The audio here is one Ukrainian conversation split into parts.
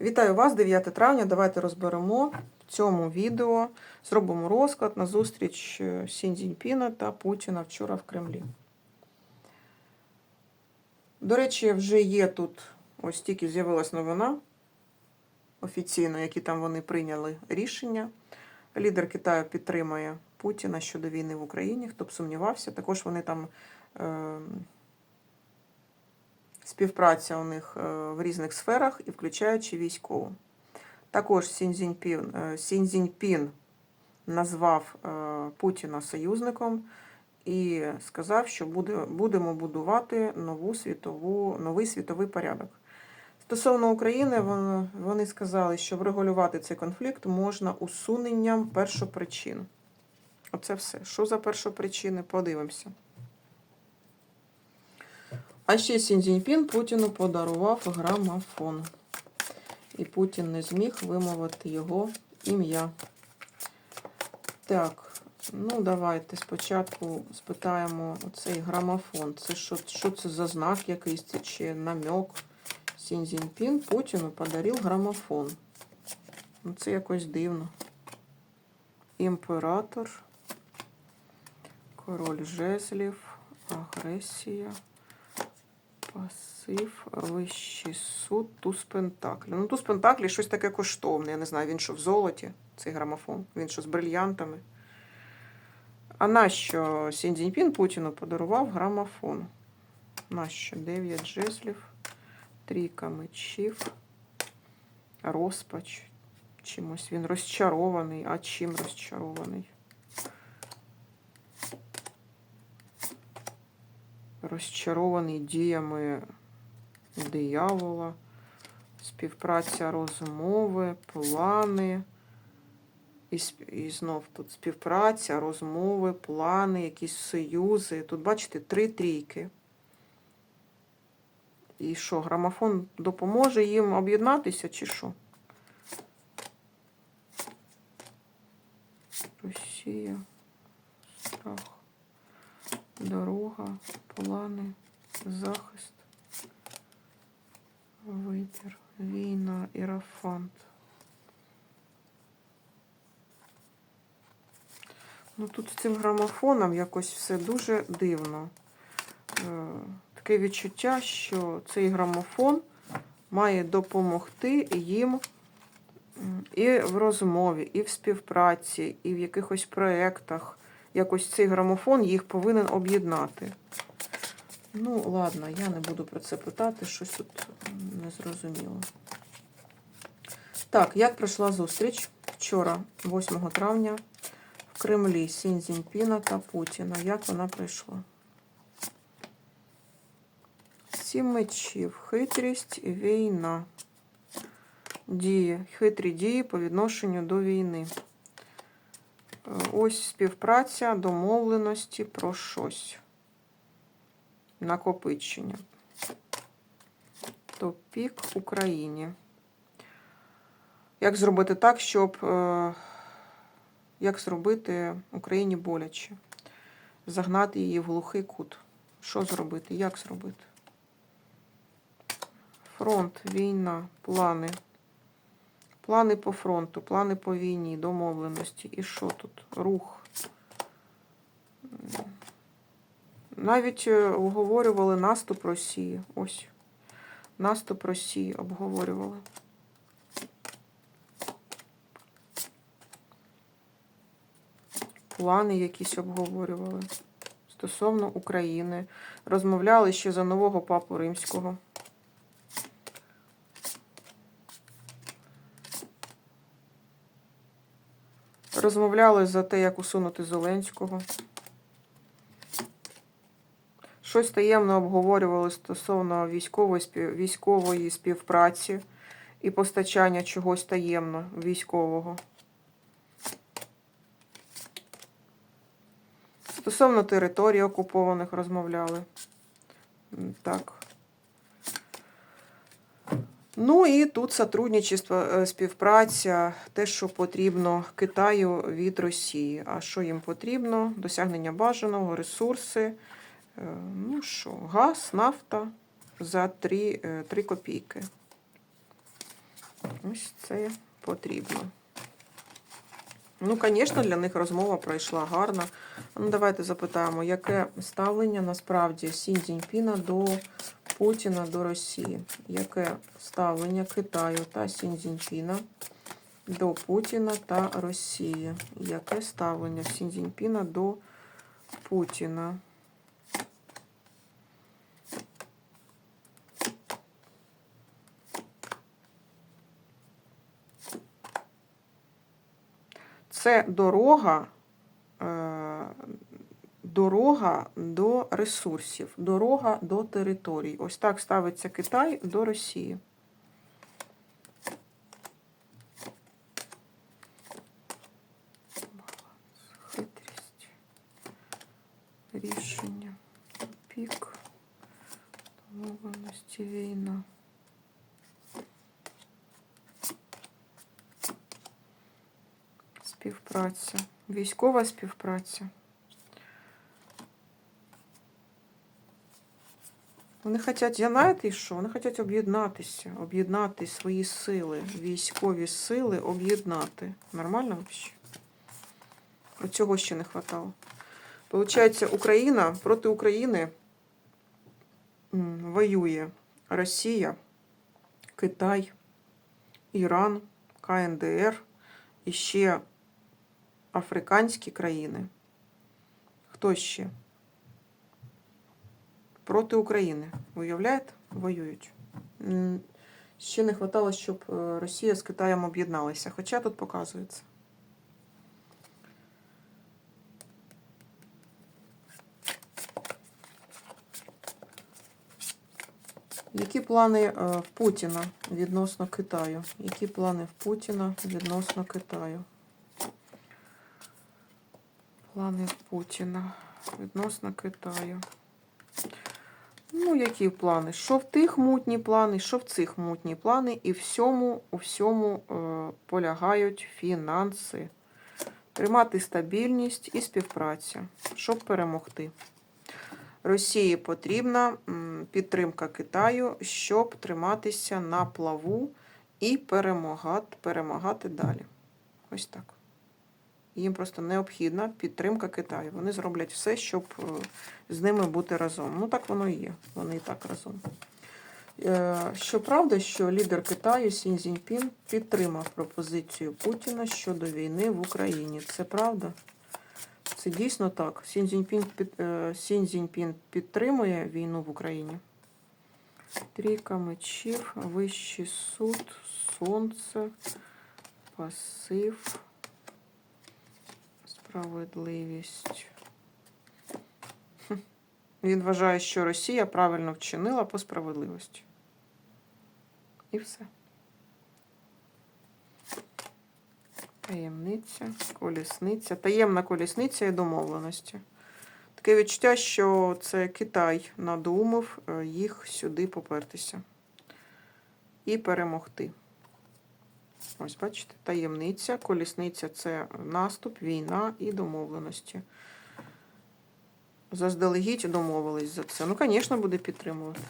Вітаю вас, 9 травня. Давайте розберемо в цьому відео. Зробимо розклад на зустріч е, Сі та Путіна вчора в Кремлі. До речі, вже є тут, ось тільки з'явилась новина офіційно, які там вони прийняли рішення. Лідер Китаю підтримує Путіна щодо війни в Україні. Хто б сумнівався, також вони там. Е- Співпраця у них е, в різних сферах і включаючи військову. Також Сінь Цзіньпін, е, Сінь Цзіньпін назвав е, Путіна союзником і сказав, що буде, будемо будувати нову світову, новий світовий порядок. Стосовно України, вони сказали, що врегулювати цей конфлікт можна усуненням першопричин. Оце все. Що за першопричини? Подивимося. А ще Сіндзіньпін Путіну подарував грамофон. І Путін не зміг вимовити його ім'я. Так, ну давайте спочатку спитаємо оцей грамофон. Це що, що це за знак якийсь чи намек? Сіндзіньпін Путіну подарив грамофон. Ну, це якось дивно. Імператор, король жезлів, агресія. Пасив, вищий суд, туз пентаклі. Ну, туз пентаклі щось таке коштовне. Я не знаю, він що в золоті, цей грамофон, він що з брильянтами. А нащо Сін Цзіньпін Путіну подарував грамофон? Нащо? Дев'ять жезлів, трійка мечів, розпач. Чимось він розчарований. А чим розчарований? Розчарований діями диявола, співпраця розмови, плани. І, і знов тут співпраця, розмови, плани, якісь союзи. Тут, бачите, три трійки. І що, грамофон допоможе їм об'єднатися, чи що? Росія, страх дорога, плани, захист, вибір, війна, ірафант. Ну тут з цим грамофоном якось все дуже дивно. Е, Таке відчуття, що цей грамофон має допомогти їм і в розмові, і в співпраці, і в якихось проєктах якось цей грамофон їх повинен об'єднати. Ну, ладно, я не буду про це питати, щось тут не зрозуміло. Так, як пройшла зустріч вчора, 8 травня, в Кремлі Сінь Цзіньпіна та Путіна. Як вона пройшла? Сім мечів, хитрість, війна. Дії, хитрі дії по відношенню до війни. Е, Ось співпраця, домовленості про щось. Накопичення. Топік Україні. Як зробити так, щоб е, як зробити Україні боляче? Загнати її в глухий кут. Що зробити? Як зробити? Фронт, війна, плани. Плани по фронту, плани по війні, домовленості. І що тут? Рух. Навіть е, обговорювали наступ Росії. Ось. Наступ Росії обговорювали. Плани якісь обговорювали. Стосовно України. Розмовляли ще за нового папу римського. Розмовляли за те, як усунути Зеленського. Щось таємно обговорювали стосовно військової, спів... військової співпраці і постачання чогось таємно військового. Стосовно територій окупованих розмовляли. Так. Ну і тут сотрудничество, е, співпраця, те, що потрібно Китаю від Росії. А що їм потрібно? Досягнення бажаного, ресурси. Е, Ну що, газ, нафта за 3, 3 копійки. Ось це потрібно. Ну, звісно, для них розмова пройшла гарно. Ну, давайте запитаємо, яке ставлення насправді Сі Цзіньпіна до Путіна до Росії? Яке ставлення Китаю та Сіньзіньпіна до Путіна та Росії? Яке ставлення Сіньзіньпіна до Путіна? Це дорога, е, дорога до ресурсів, дорога до територій. Ось так ставиться Китай до Росії. Хитрість. Рішення. Пік. Домовленості війна. Співпраця. Військова співпраця. Вони хочуть, знаєте, що? Вони хочуть об'єднатися, об'єднати свої сили, військові сили об'єднати. Нормально взагалі? Цього ще не вистачало. Получається, Україна проти України воює Росія, Китай, Іран, КНДР і ще африканські країни. Хто ще? Проти України. Уявляєте? Воюють. Ще не вистачало, щоб е, Росія з Китаєм об'єдналися. Хоча тут показується. Які плани е, в Путіна відносно Китаю? Які плани в Путіна відносно Китаю? Плани Путіна відносно Китаю. Ну, які плани? Що в тих мутні плани, що в цих мутні плани, і всьому, у всьому е, полягають фінанси. Тримати стабільність і співпраця, щоб перемогти. Росії потрібна підтримка Китаю, щоб триматися на плаву і перемагати, перемагати далі. Ось так. Їм просто необхідна підтримка Китаю. Вони зроблять все, щоб е, з ними бути разом. Ну так воно і є. Вони і так разом. Е, Щоправда, що лідер Китаю Сінь Цзіньпін підтримав пропозицію Путіна щодо війни в Україні. Це правда? Це дійсно так. Сінь Цзіньпін, під, е, Сінь Цзіньпін підтримує війну в Україні. Трійка мечів, Вищий суд, Сонце, пасив, справедливість. Він вважає, що Росія правильно вчинила по справедливості. І все. Таємниця, колісниця. Таємна колісниця і домовленості. Таке відчуття, що це Китай надумав е, їх сюди попертися. І перемогти. Ось, бачите, таємниця, колісниця це наступ, війна і домовленості. Заздалегідь домовились за це. Ну, звісно, буде підтримувати.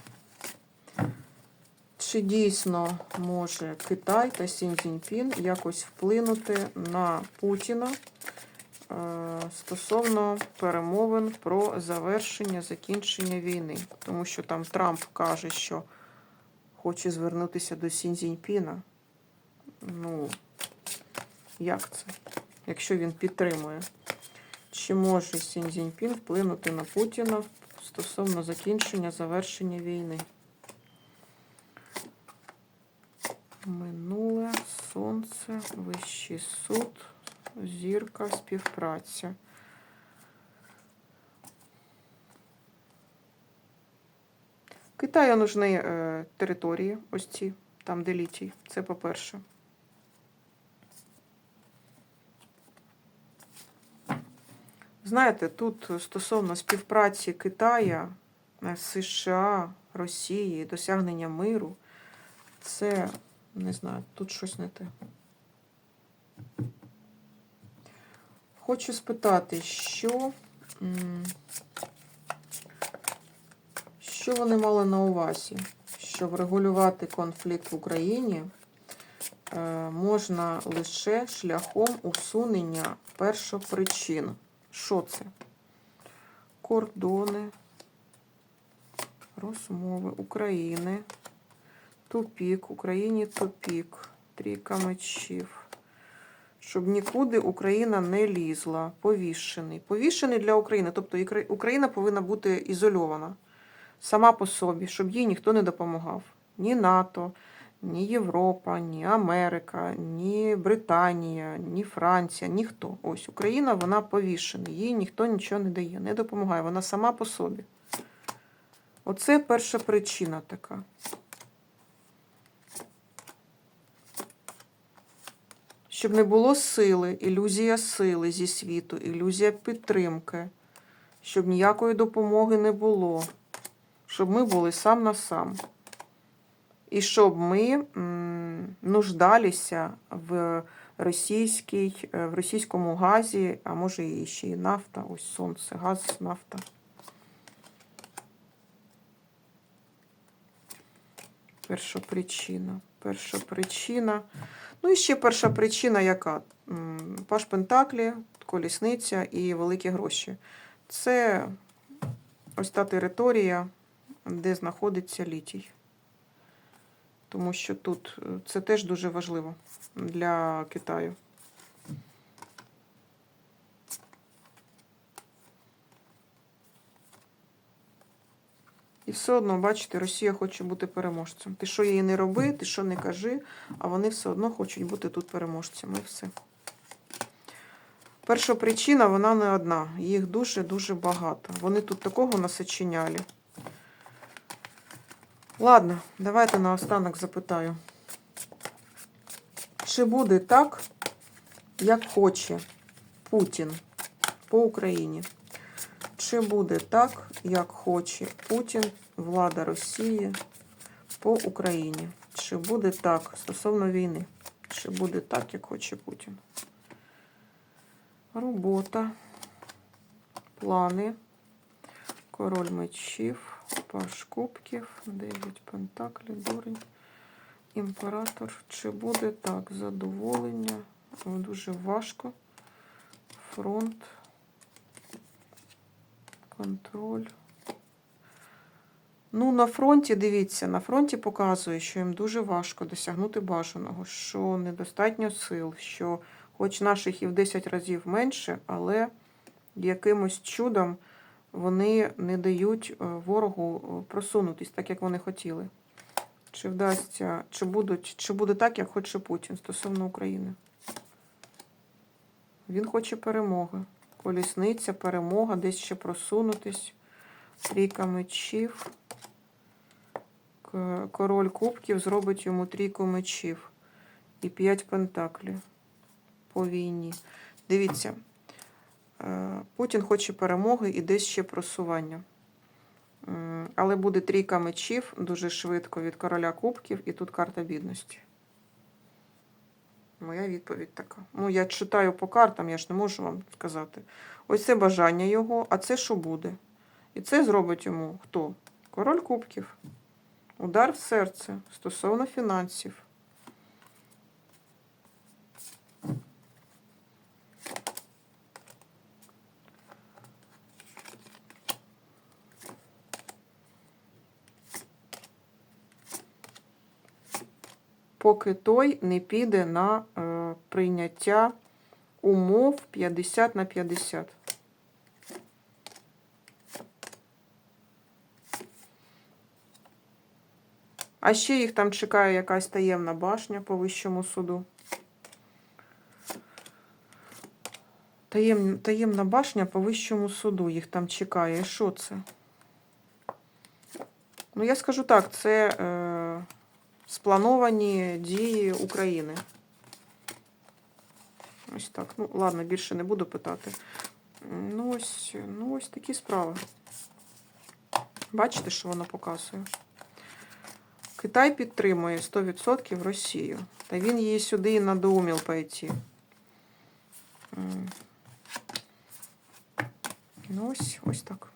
Чи дійсно може Китай та Сінь Цзіньпін якось вплинути на Путіна е, стосовно перемовин про завершення закінчення війни? Тому що там Трамп каже, що хоче звернутися до Сінь Цзіньпіна. Ну, як це? Якщо він підтримує, чи може Сінь Цзіньпін вплинути на Путіна стосовно закінчення завершення війни? Минуле, сонце, вищий суд, зірка, співпраця. Китаю нужні е, території, ось ці, там де літій. Це по-перше. Знаєте, тут стосовно співпраці Китая, е, США, Росії, досягнення миру, це, не знаю, тут щось не те. Хочу спитати, що, що вони мали на увазі, щоб регулювати конфлікт в Україні, можна лише шляхом усунення першопричин. Що це? Кордони, розмови України, тупік, Україні тупік, трійка мечів. Щоб нікуди Україна не лізла. Повішений. Повішений для України. Тобто Україна повинна бути ізольована сама по собі, щоб їй ніхто не допомагав. Ні НАТО, ні Європа, ні Америка, ні Британія, ні Франція, ніхто. Ось Україна, вона повішена. Їй ніхто нічого не дає, не допомагає. Вона сама по собі. Оце перша причина така. Щоб не було сили, ілюзія сили зі світу, ілюзія підтримки, щоб ніякої допомоги не було, щоб ми були сам на сам. І щоб ми нуждалися в, російській, е, в російському газі, а може і ще й нафта, ось сонце, газ, нафта. Перша причина. Перша причина. Ну і ще перша причина, яка? Паш Пентаклі, колісниця і великі гроші. Це ось та територія, де знаходиться літій. Тому що тут е, це теж дуже важливо для Китаю. І все одно, бачите, Росія хоче бути переможцем. Ти що їй не роби, ти що не кажи, а вони все одно хочуть бути тут переможцями. І все. Перша причина, вона не одна. Їх дуже-дуже багато. Вони тут такого насочиняли. Ладно, давайте наостанок запитаю. Чи буде так, як хоче Путін по Україні? Чи буде так, як хоче Путін, влада Росії по Україні? Чи буде так стосовно війни? Чи буде так, як хоче Путін? Робота, плани, король мечів, паш кубків, дев'ять пентаклів, дурень, імператор. Чи буде так? Задоволення? Дуже важко. Фронт контроль. Ну, на фронті, дивіться, на фронті показує, що їм дуже важко досягнути бажаного, що недостатньо сил, що хоч наших і в 10 разів менше, але якимось чудом вони не дають е, ворогу е, просунутись так, як вони хотіли. Чи вдасться, чи будуть, чи буде так, як хоче Путін стосовно України? Він хоче перемоги. Колісниця, перемога, десь ще просунутись. Трійка мечів. Король кубків зробить йому трійку мечів. І п'ять пентаклів по війні. Дивіться, Путін хоче перемоги і десь ще просування. Але буде трійка мечів дуже швидко від короля кубків, і тут карта бідності. Моя відповідь така. Ну, я читаю по картам, я ж не можу вам сказати. Ось це бажання його, а це що буде? І це зробить йому хто? Король кубків. Удар в серце стосовно фінансів. Поки той не піде на е, прийняття умов 50 на 50. А ще їх там чекає якась таємна башня по вищому суду. Таєм, таємна башня по вищому суду їх там чекає. Що це? Ну, я скажу так, це е, сплановані дії України. Ось так. Ну, ладно, більше не буду питати. Ну, ось, ну, ось такі справи. Бачите, що воно показує? Китай підтримує 100% Росію. Та він її сюди і надоумів пойти. Ну, ось, ось так.